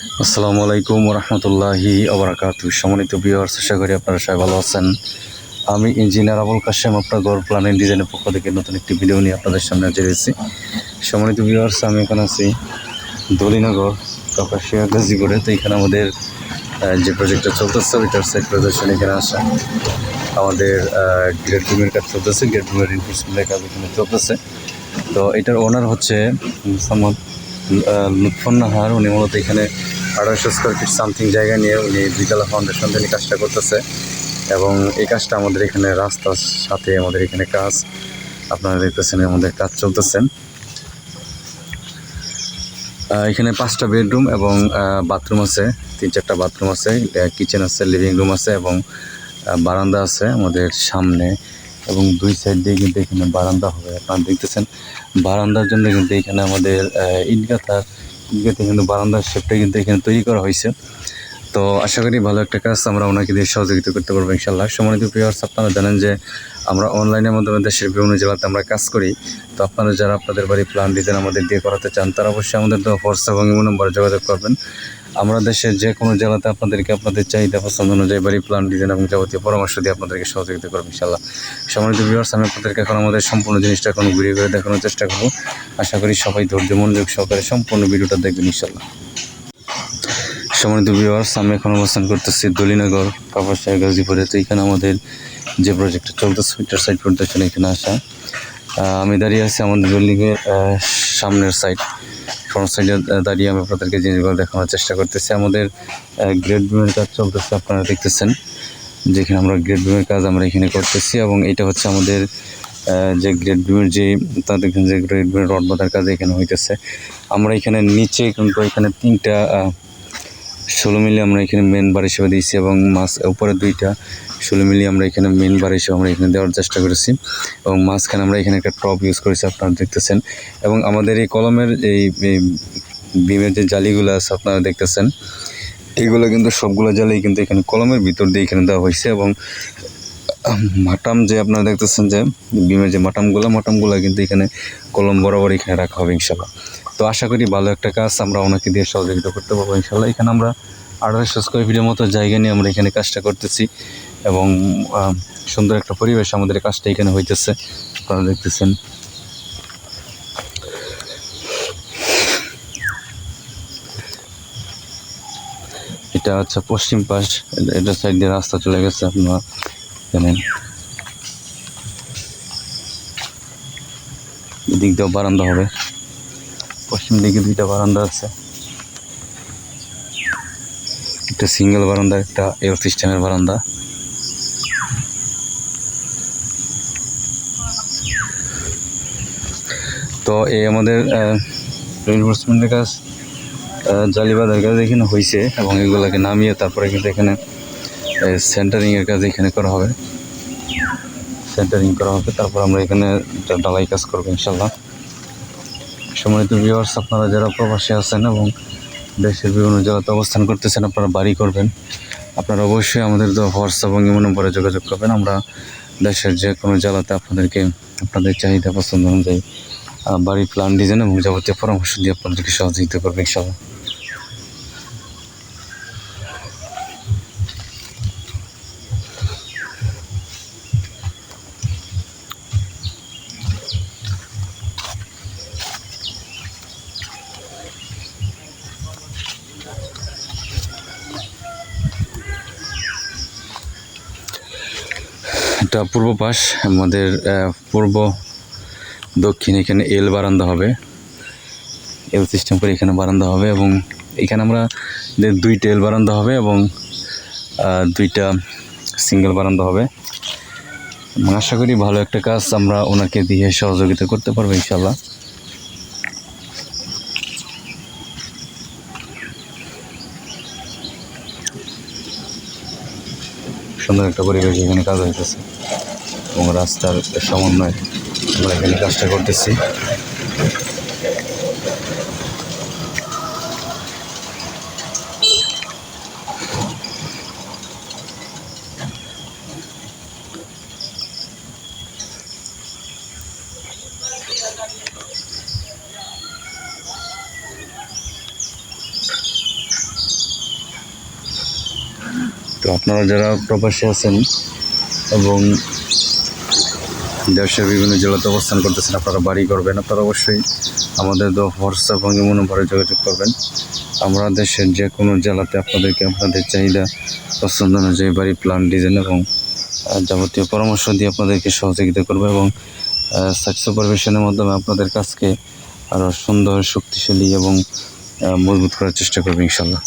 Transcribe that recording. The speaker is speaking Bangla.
আসসালামু আলাইকুম রহমতুল্লাহি আবরাকাতু সম্মানিত বিহার আশা করি আপনারা সবাই ভালো আছেন। আমি ইঞ্জিনিয়ার আবুল কাশেম, আপনার গড় প্ল্যান ডিজাইনের পক্ষ থেকে নতুন একটি ভিডিও নিয়ে আপনাদের সামনে হাজির হয়েছি। সম্মানিত বিহার্স আমি এখানে আছি দলিনগর, কাপাসিয়া, গাজীপুরে। তো এখানে আমাদের যে প্রজেক্টটা চলতেছে, ওইটার সাইড প্রদর্শন এখানে আসা। আমাদের গ্রেড রুমের কাজ চলতেছে গ্রেড রুমের ইনফোর্সমেন্টের কাজ এখানে চলতেছে। তো এটার ওনার হচ্ছে মোহাম্মদ লুৎফর নাহার উনি মূলত এখানে আড়াইশো স্কোয়ার ফিট সামথিং জায়গা নিয়ে উনি বিকালা ফাউন্ডেশন তিনি কাজটা করতেছে। এবং এই কাজটা আমাদের এখানে রাস্তার সাথে আমাদের এখানে কাজ, আপনারা দেখতেছেন আমাদের কাজ চলতেছেন এখানে পাঁচটা বেডরুম এবং বাথরুম আছে, তিন চারটা বাথরুম আছে কিচেন আছে লিভিং রুম আছে এবং বারান্দা আছে আমাদের সামনে। এবং দুই সাইড দিয়ে কিন্তু এখানে বারান্দা হবে। আপনারা দেখতেছেন, বারান্দার জন্য কিন্তু এখানে আমাদের ইটগাথা ইটগাথা কিন্তু বারান্দার শেপটা কিন্তু এখানে তৈরি করা হয়েছে। তো আশা করি ভালো একটা কাজ আমরা ওনাকে দিয়ে সহযোগিতা করতে পারব ইনশাল্লাহ সম্মানিত প্রিয়ার্স আপনারা জানেন যে আমরা অনলাইনের মাধ্যমে দেশের বিভিন্ন জেলাতে আমরা কাজ করি। তো আপনারা যারা আপনাদের বাড়ি প্ল্যান ডিজাইন আমাদের দিয়ে করাতে চান, তারা অবশ্যই আমাদের দেওয়া হোয়াটস এবং ইমো নম্বরে যোগাযোগ করবেন। আমরা দেশের যে কোনো জেলাতে আপনাদেরকে আপনাদের চাহিদা পছন্দ অনুযায়ী বাড়ি প্ল্যান ডিজাইন এবং যাবতীয় পরামর্শ দিয়ে আপনাদেরকে সহযোগিতা করব ইনশাল্লাহ সম্মানিত ভিউয়ার্স আমি আপনাদেরকে এখন আমাদের সম্পূর্ণ জিনিসটা এখন ঘুরিয়ে ঘুরে দেখানোর চেষ্টা করব। আশা করি সবাই ধৈর্য, মনোযোগ সহকারে সম্পূর্ণ ভিডিওটা দেখবেন ইনশাল্লাহ সম্মানিত ভিউয়ার্স আমি এখন অবস্থান করতেছি দলিনগর কাপাসায় গাজীপুরে। তো এখানে আমাদের যে প্রজেক্টটা চলতেছে ওইটার সাইড প্রদর্শন এখানে আসা। আমি দাঁড়িয়ে আছি আমাদের বিল্ডিংয়ের সামনের সাইড ফ্রন্ট সাইডে দাঁড়িয়ে আমি আপনাদেরকে জিনিসগুলো দেখানোর চেষ্টা করতেছি। আমাদের গ্রেড বিমের কাজ চলতেছে, আপনারা দেখতেছেন, যেখানে আমরা গ্রেড বিমের কাজ আমরা এখানে করতেছি এবং এটা হচ্ছে আমাদের যে গ্রেড বিমের যে, তা দেখেন যে গ্রেড বিমের রড বাঁধার কাজ এখানে হইতেছে। আমরা এখানে নিচে কিন্তু এখানে তিনটা ষোলো মিলি আমরা এখানে মেন বার হিসেবে দিয়েছি এবং মাছ উপরে দুইটা। ষোলো মিলি আমরা এখানে মেন বার হিসেবে আমরা এখানে দেওয়ার চেষ্টা করেছি এবং মাঝখানে আমরা এখানে একটা টপ ইউজ করেছি, আপনারা দেখতেছেন। এবং আমাদের এই কলমের এই বিমের যে জালিগুলো আছে, আপনারা দেখতেছেন। এগুলো কিন্তু সবগুলো জালি কিন্তু এখানে কলমের ভিতর দিয়ে এখানে দেওয়া হয়েছে এবং মাটাম যে আপনারা দেখতেছেন যে বিমের যে মাটামগুলো মাটামগুলো কিন্তু এখানে কলম বরাবর এখানে রাখা হবে ইনশাল্লাহ তো আশা করি ভালো একটা কাজ আমরা ওনাকে দিয়ে সহযোগিতা করতে পারব ইনশাল্লাহ এখানে আমরা আড়াইশো স্কোয়ার ফিটের মতো জায়গা নিয়ে আমরা এখানে কাজটা করতেছি এবং সুন্দর একটা পরিবেশ আমাদের কাজটা এখানে হইতেছে। আপনারা দেখতেছেন। এটা হচ্ছে পশ্চিম পাশ, এটা সাইড দিয়ে রাস্তা চলে গেছে, আপনারা জানেন। এদিক দিয়েও বারান্দা হবে। পশ্চিম দিকে দুইটা বারান্দা আছে। একটা সিঙ্গেল বারান্দা, একটা এয়ার সিস্টেমের বারান্দা। তো এই আমাদের রিনফোর্সমেন্টের কাজ জালিবাদের কাজ এখানে হয়েছে এবং এগুলোকে নামিয়ে তারপরে কিন্তু এখানে সেন্টারিংয়ের কাজ এখানে করা হবে। সেন্টারিং করা হবে, তারপর আমরা এখানে ডালাই কাজ করব ইনশাল্লাহ। সম্মানিত ভিউয়ার্স আপনারা যারা প্রবাসী আছেন এবং দেশের বিভিন্ন জেলাতে অবস্থান করতেছেন, আপনারা বাড়ি করবেন। আপনারা অবশ্যই আমাদের তো হোয়াটসঅ্যাপ এবং ইমো নম্বরে যোগাযোগ করবেন। আমরা দেশের যে কোনো জেলাতে আপনাদেরকে, আপনাদের চাহিদা পছন্দ অনুযায়ী বাড়ি প্ল্যান ডিজাইন এবং যাবতীয় পরামর্শ দিয়ে আপনাদেরকে সহযোগিতা করবে ইনশাল্লাহ এটা পূর্ব পাশ, আমাদের পূর্ব দক্ষিণ এখানে এল বারান্দা হবে। এল সিস্টেম করে এখানে বারান্দা হবে এবং এখানে আমরা দুইটা এল বারান্দা হবে এবং দুইটা সিঙ্গেল বারান্দা হবে। আশা করি ভালো একটা কাজ আমরা ওনাকে দিয়ে সহযোগিতা করতে পারব ইনশাল্লাহ সুন্দর একটা পরিবেশ এখানে কাজ হইতেছে এবং রাস্তার সমন্বয় আমরা এখানে কাজটা করতেছি Mm-hmm. তো আপনারা যারা প্রবাসী আছেন এবং দেশের বিভিন্ন জেলাতে অবস্থান করতেছেন, আপনারা বাড়ি করবেন। আপনারা অবশ্যই আমাদের হোয়াটসঅ্যাপ এবং ইমো যোগাযোগ করবেন। আমরা দেশের যে কোনো জেলাতে আপনাদেরকে আপনাদের চাহিদা পছন্দ অনুযায়ী বাড়ি প্ল্যান ডিজাইন এবং যাবতীয় পরামর্শ দিয়ে আপনাদেরকে সহযোগিতা করব এবং সাইট সুপারভিশনের মাধ্যমে আপনাদের কাজকে আরও সুন্দর, শক্তিশালী এবং মজবুত করার চেষ্টা করব ইনশাল্লাহ